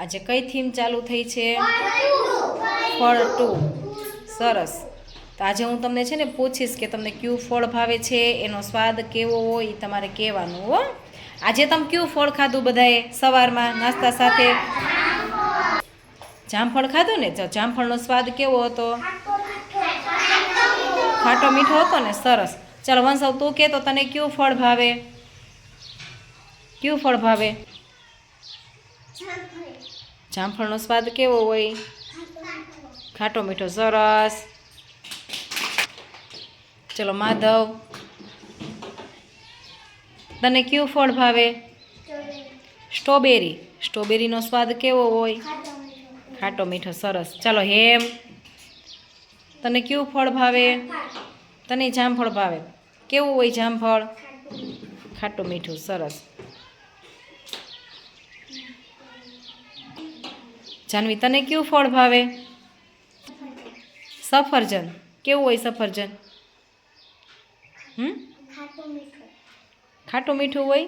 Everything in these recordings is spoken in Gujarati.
આજે કઈ થીમ ચાલુ થઈ છે? ફળ ટુ સરસ. તો આજે હું તમને છે ને પૂછીશ કે તમને કયું ફળ ભાવે છે? એનો સ્વાદ કેવો હોય એ તમારે કહેવાનું હો. આજે તમે કયું ફળ ખાધું બધાએ સવારમાં નાસ્તા સાથે? જામફળ ખાધું ને? તો જામફળનો સ્વાદ કેવો હતો? ખાટો મીઠો હતો ને? સરસ. ચાલો વંશવ તું કે તો તને કયું ફળ ભાવે? કયું ફળ ભાવે? જામફળનો સ્વાદ કેવો હોય? ખાટો મીઠો સરસ. ચલો માધવ. તને કયું ફળ ભાવે? સ્ટ્રોબેરી. સ્ટ્રોબેરીનો સ્વાદ કેવો હોય? ખાટો મીઠો સરસ. ચાલો હેમ. તને કયું ફળ ભાવે? તને જામફળ ભાવે. કેવું હોય જામફળ? ખાટું મીઠું સરસ. જાનવી તને કયું ફળ ભાવે? સફરજન. કેવું હોય સફરજન? હમ? ખાટું મીઠું હોય?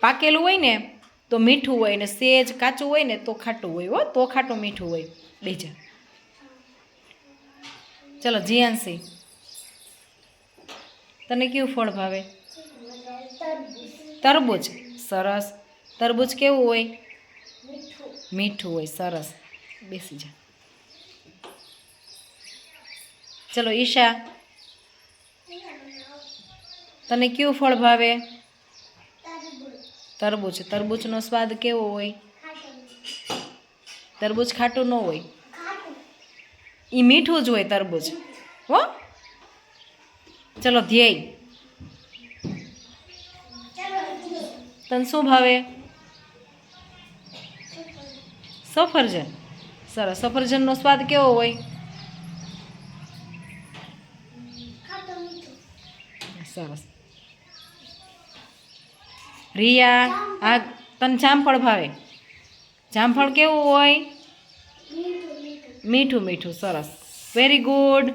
પાકેલું હોય ને, તો મીઠું હોય ને, સેજ કાચું હોય ને, તો ખાટું હોય, હો, તો ખાટું મીઠું હોય. બીજા ચલો, જીયાનસી. તને કયું ફળ ભાવે? તરબૂચ. સરસ. તરબૂચ કેવું હોય? મીઠું હોય, સરસ. બેસી જા. ચલો, ઈશા. તને કયું ફળ ભાવે? તરબૂચ. તરબૂચનો સ્વાદ કેવો હોય? તરબૂચ ખાટું ન હોય? એ મીઠું જ હોય, તરબૂચ. હો? ચલો, ધ્યેય. તને શું ભાવે? સફરજન. સરસ સફરજનનો સ્વાદ કેવો હોય? સરસ. રિયા આ તને જામફળ ભાવે? જામફળ કેવું હોય? મીઠું મીઠું. સરસ. Very good